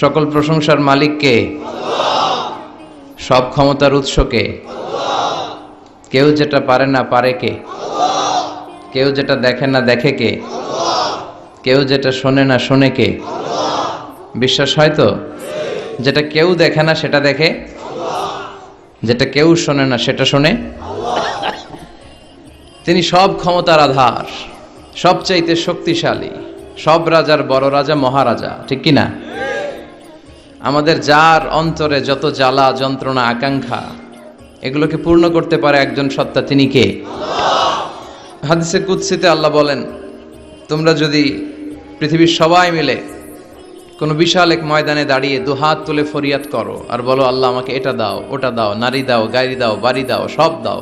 সকল প্রশংসার মালিককে সব ক্ষমতার উৎসকে কেউ যেটা পারে না পারে কে? কেউ যেটা দেখে না দেখে কে? কেউ যেটা শোনে না শোনে কে? বিশ্বাস হয় তো? যেটা কেউ দেখে না সেটা দেখে? যেটা কেউ শোনে না সেটা শোনে? তিনি সব ক্ষমতার আধার, সবচাইতে শক্তিশালী, সব রাজার বড় রাজা মহারাজা, ঠিক কি না? আমাদের যার অন্তরে যত জ্বালা, যন্ত্রণা, আকাঙ্ক্ষা, এগুলোকে পূর্ণ করতে পারে একজন সত্তা, তিনি কে? হাদিসে কুৎসিতে আল্লাহ বলেন, তোমরা যদি পৃথিবীর সবাই মিলে কোনো বিশাল এক ময়দানে দাঁড়িয়ে দু হাত তুলে ফরিয়াদ করো আর বলো, আল্লাহ, আমাকে এটা দাও, ওটা দাও, নারী দাও, গাড়ি দাও, বাড়ি দাও, সব দাও।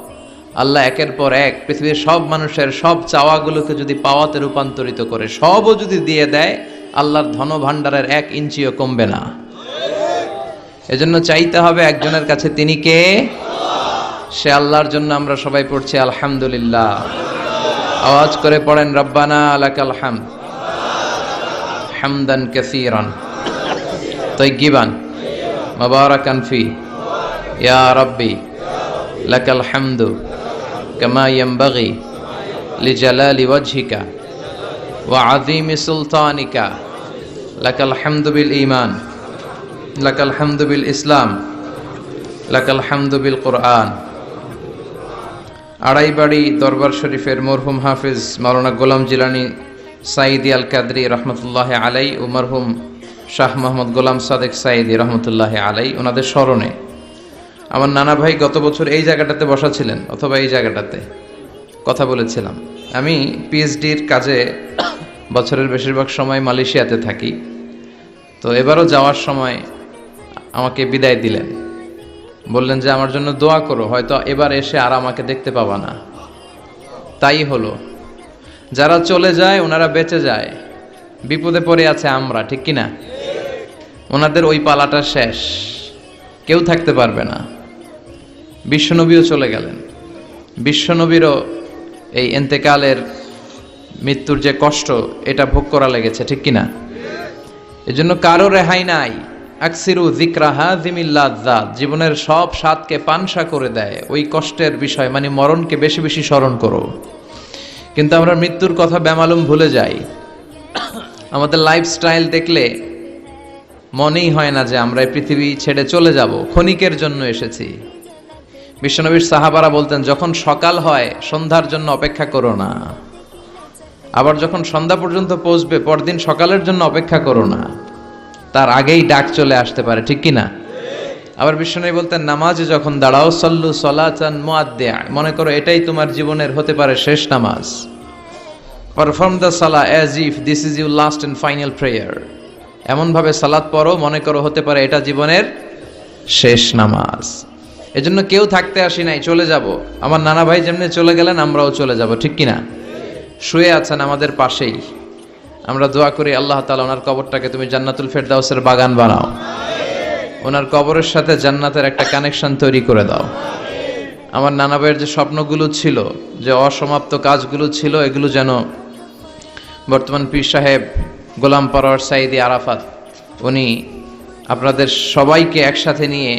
আল্লাহ একের পর এক পৃথিবীর সব মানুষের সব চাওয়াগুলোকে যদি পাওয়াতে রূপান্তরিত করে, সবও যদি দিয়ে দেয়, আল্লাহর ধন ভাণ্ডারের এক ইঞ্চিও কমবে না। এজন্য চাইতে হবে একজনের কাছে, তিনি কে? সে আল্লাহর জন্য আমরা সবাই পড়ছি, আলহামদুলিল্লাহ। আওয়াজ করে পড়েন, রব্বানা আলাকাল হামদ হামদান কাসীরান তৈগিবান মুবারাকান ফি। ইয়া রাব্বি, লাকাল হামদু কামা ইয়ানবাগি লিজালালি ওয়াজহিকা ওয়া আযীমি সুলতানিকা। লাকাল হামদু বিল ঈমান। লাকাল হামদু বিল ইসলাম, লাকাল হামদু বিল কোরআন। আড়াইবাড়ি দরবার শরীফের মরহুম হাফিজ মাওলানা গোলাম জিলানি সাইদি আল কাদরি রহমতুল্লাহ আলাই ও মরহুম শাহ মোহাম্মদ গোলাম সাদেক সাইদি রহমতুল্লাহ আলাই ওনাদের স্মরণে। আমার নানা ভাই গত বছর এই জায়গাটাতে বসা ছিলেন, অথবা এই জায়গাটাতে কথা বলেছিলাম। আমি পিএইচডির কাজে বছরের বেশিরভাগ সময় মালয়েশিয়াতে থাকি। তো এবারও যাওয়ার সময় আমাকে বিদায় দিলেন। বললেন যে, আমার জন্য দোয়া করো, হয়তো এবার এসে আর আমাকে দেখতে পাবা না। তাই হলো। যারা চলে যায়, ওনারা বেঁচে যায়। বিপদে পড়ে আছে আমরা, ঠিক কি না? ওনাদের ওই পালাটা শেষ। কেউ থাকতে পারবে না। বিশ্বনবীও চলে গেলেন। বিশ্বনবীরও এই এন্তেকালের মৃত্যুর যে কষ্ট, এটা ভোগ করা লেগেছে, ঠিক কি না? এজন্য কারও রেহাই নাই। আকসিরু জিক্রাহা জিমিল্লাজাত জীবনের সব স্বাদকে পানসা করে দেয়। ওই কষ্টের বিষয় মানে মরণকে বেশি বেশি স্মরণ করো। কিন্তু আমরা মৃত্যুর কথা বেমালুম ভুলে যাই। আমাদের লাইফস্টাইল দেখলে মনেই হয় না যে আমরা এই পৃথিবী ছেড়ে চলে যাব, ক্ষণিকের জন্য এসেছি। বিশ্বনবীর সাহাবারা বলতেন, যখন সকাল হয়, সন্ধ্যার জন্য অপেক্ষা করো না। আবার যখন সন্ধ্যা পর্যন্ত পৌঁছবে, পরদিন সকালের জন্য অপেক্ষা করো না। তার আগেই ডাক চলে আসতে পারে, ঠিক কি না আবার বিশ্বনবী বলতেন, নামাজে যখন দাঁড়াও, সল্লু সলাচান মুআদ্দে মনে করো এটাই তোমার জীবনের হতে পারে শেষ নামাজ। পারফর্ম দ্য সালা as if this is you last and final prayer এমনভাবে সালাদ পড়ো, মনে করো হতে পারে এটা জীবনের শেষ নামাজ। এজন্য কেউ থাকতে আসি নাই, চলে যাব। আমার নানা ভাই যেমনি চলে গেলেন, আমরাও চলে যাব, ঠিক কিনা? শুয়ে আছেন আমাদের পাশেই। আমরা দোয়া করি আল্লাহ তালা ওনার কবরটাকে তুমি জান্নাতুল ফেরদাউসের বাগান বানাও। ওনার কবরের সাথে জান্নাতের একটা কানেকশন তৈরি করে দাও। আমার নানা ভাইয়ের যে স্বপ্নগুলো ছিল, যে অসমাপ্ত কাজগুলো ছিল, এগুলো যেন বর্তমান পীর সাহেব গোলাম পরোয়ার সাইদি আরাফাত, উনি আপনাদের সবাইকে একসাথে নিয়ে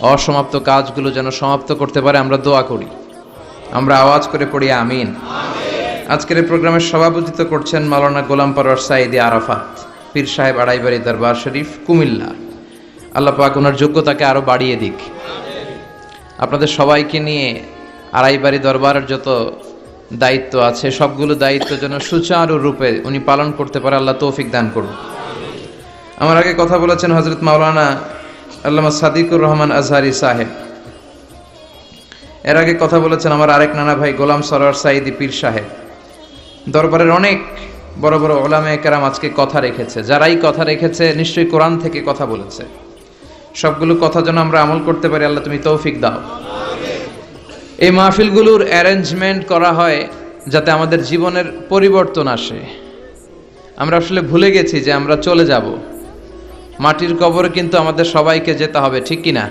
অসমাপ্ত কাজগুলো যেন সমাপ্ত করতে পারে, আমরা দোয়া করি। আমরা আওয়াজ করে পড়ি, আমিন। আজকের এই প্রোগ্রামের সভাপতিত্ব করছেন মাওলানা গোলাম পরোয়ার সাইদি আরাফাত, পীর সাহেব আড়াইবাড়ি দরবার শরীফ, কুমিল্লা। আল্লাহ পাক ওনার যোগ্যতাকে আরও বাড়িয়ে দিক। আপনাদের সবাইকে নিয়ে আড়াইবাড়ি দরবারের যত দায়িত্ব আছে, সবগুলো দায়িত্ব যেন সুচারু রূপে উনি পালন করতে পারে, আল্লাহ তৌফিক দান করুন। আমার আগে কথা বলেছেন হজরত মাওলানা আল্লামা সাদিকুর রহমান আজহারি সাহেব। এর আগে কথা বলেছেন আমার আরেক নানা ভাই গোলাম সরোয়ার সাইদি পীর সাহেব। দরবারের অনেক বড় বড় ওলামে কেরাম আজকে কথা রেখেছে। যারাই কথা রেখেছে, নিশ্চয়ই কোরআন থেকে কথা বলেছে। সবগুলো কথা যেন আমরা আমল করতে পারি, আল্লাহ তুমি তৌফিক দাও। এই মাহফিলগুলোর অ্যারেঞ্জমেন্ট করা হয় যাতে আমাদের জীবনের পরিবর্তন আসে। আমরা আসলে ভুলে গেছি যে আমরা চলে যাব। মাটির কবরে কিন্তু আমাদের সবাইকে যেতে হবে, ঠিক কিনা?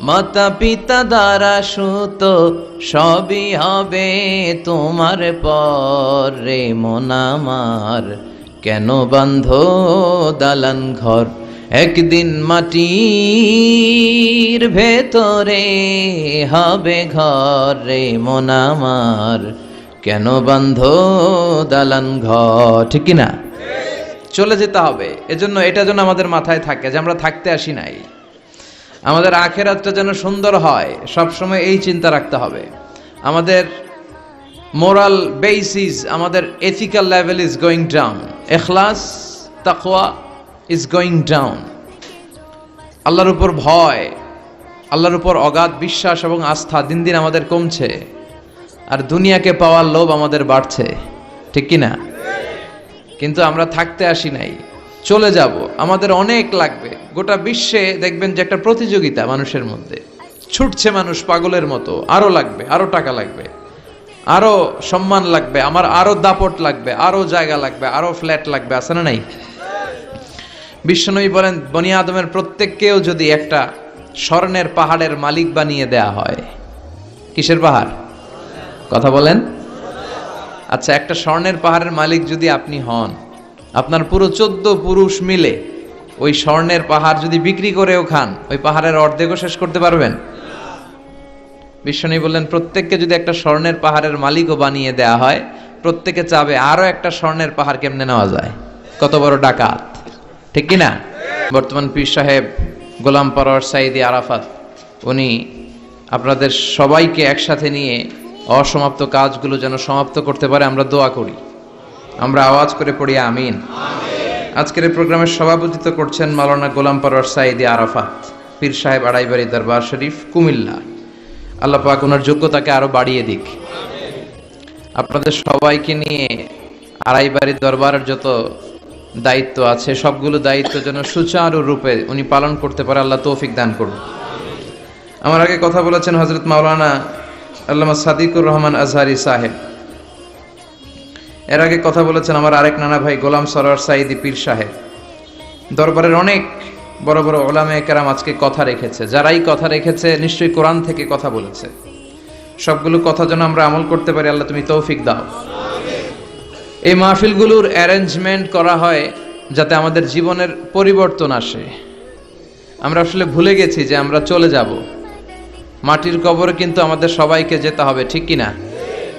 মাতা পিতা দ্বারা সুত সবই হবে তোমার পর রে মনামার কেন বান্ধ দালান ঘর একদিন মাটির ভেতরে হবে ঘর রে মনামার কেন বান্ধ দালান ঘর, ঠিক না? চলে যেতে হবে, এজন্য এটা যেন আমাদের মাথায় থাকে যে আমরা থাকতে আসি নাই। আমাদের আখেরাতটা যেন সুন্দর হয় সব সময় এই চিন্তা রাখতে হবে। আমাদের মোরাল বেসিস আমাদের ethical level is going down এখলাস তাকওয়া ইজ গোয়িং ডাউন আল্লাহর উপর ভয়, আল্লাহর উপর অগাধ বিশ্বাস এবং আস্থা দিন দিন আমাদের কমছে। আর দুনিয়াকে পাওয়ার লোভ আমাদের বাড়ছে। ঠিক কি না কিন্তু আমরা থাকতে আসি নাই। চলে যাব। আমাদের অনেক লাগবে। গোটা বিশ্বে দেখবেন যে একটা প্রতিযোগিতা মানুষের মধ্যে। ছুটছে মানুষ পাগলের মতো, আরও লাগবে, আরও টাকা লাগবে, আরও সম্মান লাগবে, আমার আরও দাপট লাগবে, আরও জায়গা লাগবে, আরও ফ্ল্যাট লাগবে, আছে না নাই? বিশ্বনবী বলেন, বনি আদমের প্রত্যেককেও যদি একটা স্বর্ণের পাহাড়ের মালিক বানিয়ে দেয়া হয়, কিসের পাহাড়? কথা বলেন। আচ্ছা একটা স্বর্ণের পাহাড়ের মালিক যদি আপনি হন, আপনার পুরো চোদ্দ পুরুষ মিলে ওই স্বর্ণের পাহাড় যদি বিক্রি করেও খান, ওই পাহাড়ের অর্ধেকও শেষ করতে পারবেন। বিশ্বনী বললেন, প্রত্যেককে যদি একটা স্বর্ণের পাহাড়ের মালিকও বানিয়ে দেয়া হয়, প্রত্যেকে চাবে আরও একটা স্বর্ণের পাহাড় কেমনে নেওয়া যায়? কত বড় ডাকাত। ঠিক কি না বর্তমান পীর সাহেব গোলাম পরর সাইদি আরাফাত, উনি আপনাদের সবাইকে একসাথে নিয়ে অসমাপ্ত কাজগুলো যেন সমাপ্ত করতে পারে, আমরা দোয়া করি। আমরা আওয়াজ করে পড়ি, আমিন। আজকের প্রোগ্রামের সভাপতিত্ব করছেন মালানা গোলাম পরর সাইদি আরাফাত পীর সাহেব আড়াইবাড়ি দরবার শরীফ, কুমিল্লা। আল্লাহ পাক ওনার যোগ্যতাকে আরও বাড়িয়ে দিক। আপনাদের সবাইকে নিয়ে আড়াইবাড়ি দরবারের যত দায়িত্ব আছে, সবগুলো দায়িত্ব যেন সুচারু রূপে উনি পালন করতে পারে, আল্লাহ তৌফিক দান করুন। আমার আগে কথা বলেছেন হজরত মাওলানা আল্লামা সাদিকুর রহমান আজহারি সাহেব। এর আগে কথা বলেছেন আমার আরেক নানা ভাই, গোলাম সরার সাইদি পীর সাহেব। দরবারের অনেক বড় বড় ওলামে কেরাম আজকে কথা রেখেছে। যারাই কথা রেখেছে, নিশ্চয়ই কোরআন থেকে কথা বলেছে। সবগুলো কথা যেন আমরা আমল করতে পারি, আল্লাহ তুমি তৌফিক দাও। এই মাহফিলগুলোর অ্যারেঞ্জমেন্ট করা হয় যাতে আমাদের জীবনের পরিবর্তন আসে। আমরা আসলে ভুলে গেছি যে আমরা চলে যাব। মাটির কবরে কিন্তু আমাদের সবাইকে যেতে হবে, ঠিক কিনা?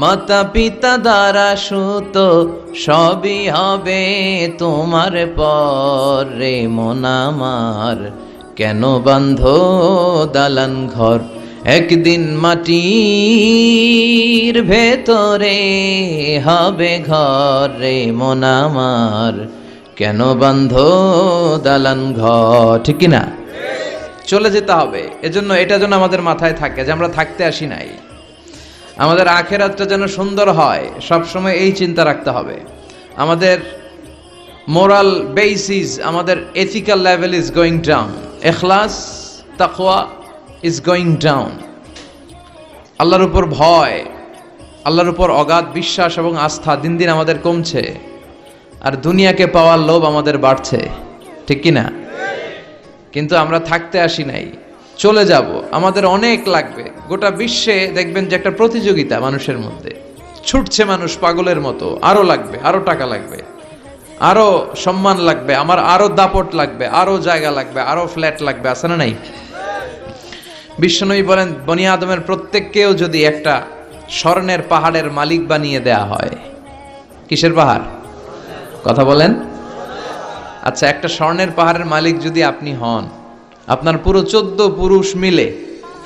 মাতা পিতা দ্বারা সুত সবই হবে তোমার পর রে মনামার কেন বান্ধ দালান ঘর একদিন মাটির ভেতরে হবে ঘর রে মনামার কেন বান্ধ দালান ঘর, ঠিক না? চলে যেতে হবে, এজন্য এটা যেন আমাদের মাথায় থাকে যে আমরা থাকতে আসি নাই। আমাদের আখেরাতটা যেন সুন্দর হয় সব সময় এই চিন্তা রাখতে হবে। আমাদের মোরাল বেসিস আমাদের ethical level is going down এখলাস তাকওয়া ইজ গোয়িং ডাউন আল্লাহর উপর ভয়, আল্লাহর উপর অগাধ বিশ্বাস এবং আস্থা দিন দিন আমাদের কমছে। আর দুনিয়াকে পাওয়ার লোভ আমাদের বাড়ছে। ঠিক কি না কিন্তু আমরা থাকতে আসি নাই। চলে যাব। আমাদের অনেক লাগবে। গোটা বিশ্বে দেখবেন যে একটা প্রতিযোগিতা মানুষের মধ্যে। ছুটছে মানুষ পাগলের মতো, আরও লাগবে, আরও টাকা লাগবে, আরও সম্মান লাগবে, আমার আরও দাপট লাগবে, আরও জায়গা লাগবে, আরও ফ্ল্যাট লাগবে, আছে না নাই? বিশ্বনবী বলেন, বনি আদমের প্রত্যেককেও যদি একটা স্বর্ণের পাহাড়ের মালিক বানিয়ে দেয়া হয়, কিসের পাহাড়? কথা বলেন। আচ্ছা একটা স্বর্ণের পাহাড়ের মালিক যদি আপনি হন, আপনার পুরো চোদ্দ পুরুষ মিলে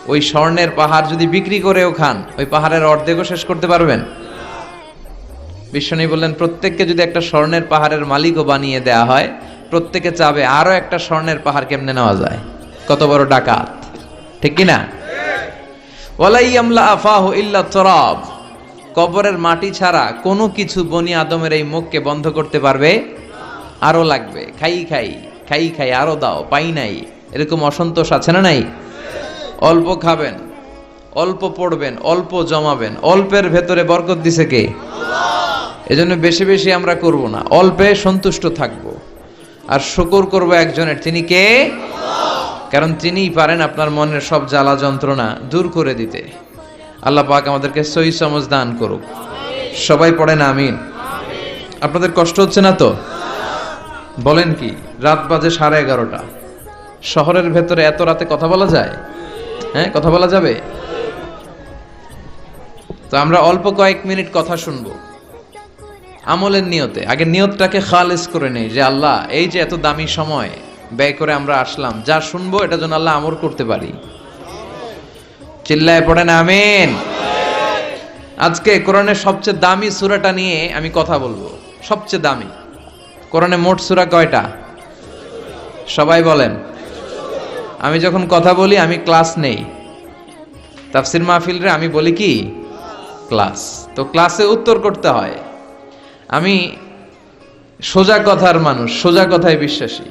ওই স্বর্ণের পাহাড় যদি বিক্রি করেও খান, ওই পাহাড়ের অর্ধেকও শেষ করতে পারবেন। বিশ্বনী বললেন, প্রত্যেককে যদি একটা স্বর্ণের পাহাড়ের মালিকও বানিয়ে দেয়া হয়, প্রত্যেকে চাবে আরও একটা স্বর্ণের পাহাড় কেমনে নেওয়া যায়? কত বড় ডাকাত। ঠিক কি না ওয়ালাই আমলা আফাহু ইল্লা তরাব। কবরের মাটি ছাড়া কোনো কিছু বনি আদমের এই মুখকে বন্ধ করতে পারবে? আরও লাগবে। খাই খাই খাই খাই, আরও দাও, পাই নাই। এরকম অসন্তোষ আছে না নাই? অল্প খাবেন, অল্প পড়বেন, অল্প জমাবেন, অল্পের ভেতরে বরকত দিছে কে? এজন্য বেশি বেশি আমরা করব না, অল্পে সন্তুষ্ট থাকব। আর শুকর করব একজনের, তিনি কে? কারণ তিনিই পারেন আপনার মনের সব জ্বালা যন্ত্রণা দূর করে দিতে। আল্লাহ পাক আমাদেরকে সহি সমজ দান করুক। সবাই পড়েন আমিন। আপনাদের কষ্ট হচ্ছে না তো? বলেন কি, রাত বাজে সাড়ে এগারোটা। শহরের ভেতরে এত রাতে কথা বলা যায়? হ্যাঁ কথা বলা যাবে? তো আমরা অল্প কয়েক মিনিট কথা শুনব। আমলের নিয়তে। আগে নিয়তটাকে খালেজ করে নেই যে আল্লাহ, এই যে এত দামি সময় ব্যয় করে আমরা আসলাম, যা শুনব এটা যেন আল্লাহ আমর করতে পারি। চিল্লায় পড়েন, আমিন। আজকে কোরআনের সবচেয়ে দামি সূরাটা নিয়ে আমি কথা বলব। সবচেয়ে দামি। কোরআনে মোট সূরা কয়টা? সবাই বলেন। আমি যখন কথা বলি, আমি ক্লাস নেই। তাফসির মাহফিলরে আমি বলি কি? ক্লাস। তো ক্লাসে উত্তর করতে হয়। আমি সোজা কথার মানুষ, সোজা কথায় বিশ্বাসী।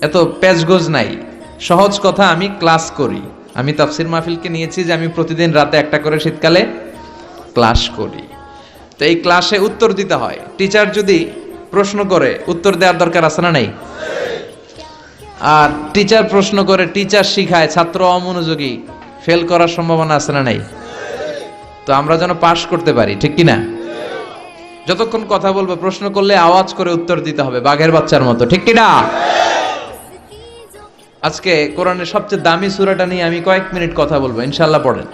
এত প্যাচগোজ নাই। সহজ কথা, আমি ক্লাস করি। আমি তাফসির মাহফিলকে নিয়েছি যে আমি প্রতিদিন রাতে একটা করে শীতকালে ক্লাস করি। তো এই ক্লাসে উত্তর দিতে হয়। টিচার যদি প্রশ্ন করে, উত্তর দেওয়ার দরকার আছে না নাই? আর টিচার প্রশ্ন করে টিচার শিখায়, ছাত্র অমনোযোগী ফেল করার সম্ভাবনা আছে না নাই? তো আমরা যেন পাশ করতে পারি, ঠিক কি না যতক্ষণ কথা বলব, প্রশ্ন করলে আওয়াজ করে উত্তর দিতে হবে, বাঘের বাচ্চার মতো, ঠিক কি না আজকে কোরআনের সবচেয়ে দামি সুরাটা নিয়ে আমি কয়েক মিনিট কথা বলব ইনশাল্লাহ পড়েন।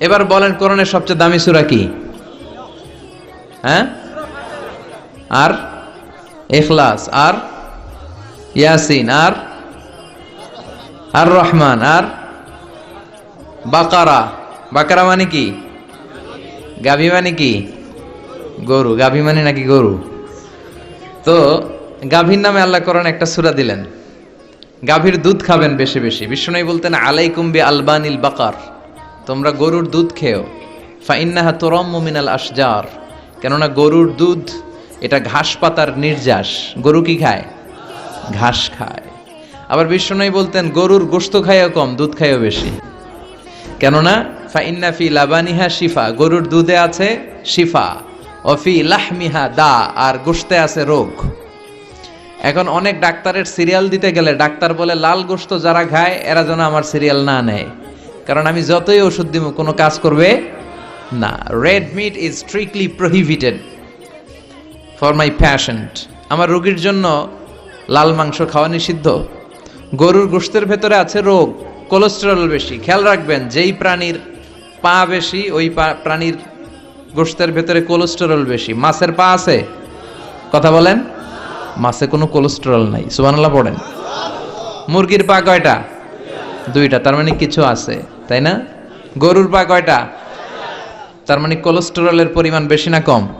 এবার বলেন কোরআনের সবচেয়ে দামি সুরা কি? হ্যাঁ? আর? ইখলাস আর? ইয়াসিন, আর? আর রহমান আর? বাকারা। বাকারা মানে কি? গাভী মানে কি? গরু। গাভী মানে নাকি গরু? তো গাভীর নামে আল্লাহ করেন একটা সূরা দিলেন। গাভীর দুধ খাবেন বেশি বেশি। বিষ্ণু বলতেন, আলাইকুম বি আলবানিল বাকার। তোমরা গরুর দুধ খেও। ফাইন্নাহা তোরম মিনাল আশজার। কেননা গরুর দুধ, এটা ঘাস পাতার নির্যাস। গরু কি খায়? ঘাস খায়। আবার বিষ্ণু বলতেন, গরুর গোস্ত খায়ও কম, দুধ খায়ও বেশি। কেননা, ফাইন্না ফি লাবানিহা শিফা, গরুর দুধে আছে শিফা, অফি লাহমিহা দা, আর গোস্তে আছে রোগ। এখন অনেক ডাক্তারের সিরিয়াল দিতে গেলে ডাক্তার বলে, লাল গোস্ত যারা খায়, এরা যেন আমার সিরিয়াল না নেয়। কারণ আমি যতই ওষুধ দিব কোনো কাজ করবে না। Red meat is strictly prohibited for my patient. আমার রোগীর জন্য লাল মাংস খাওয়া নিষিদ্ধ? গরুর গোস্তের ভেতরে আছে রোগ কোলেস্টেরল বেশি। খেয়াল রাখবেন, যেই প্রাণীর পা বেশি, ওই প্রাণীর গোষ্ঠের ভেতরে কোলেস্টেরল বেশি। মাছের পা আছে? কথা বলেন। মাছে কোনো কোলেস্টেরল নাই। সুবহানাল্লাহ পড়েন। মুরগির পা কয়টা? দুইটা। তার মানে কিছু আছে, তাই না? গরুর পা কয়টা? তার মানে কোলেস্টেরলের পরিমাণ বেশি না কম?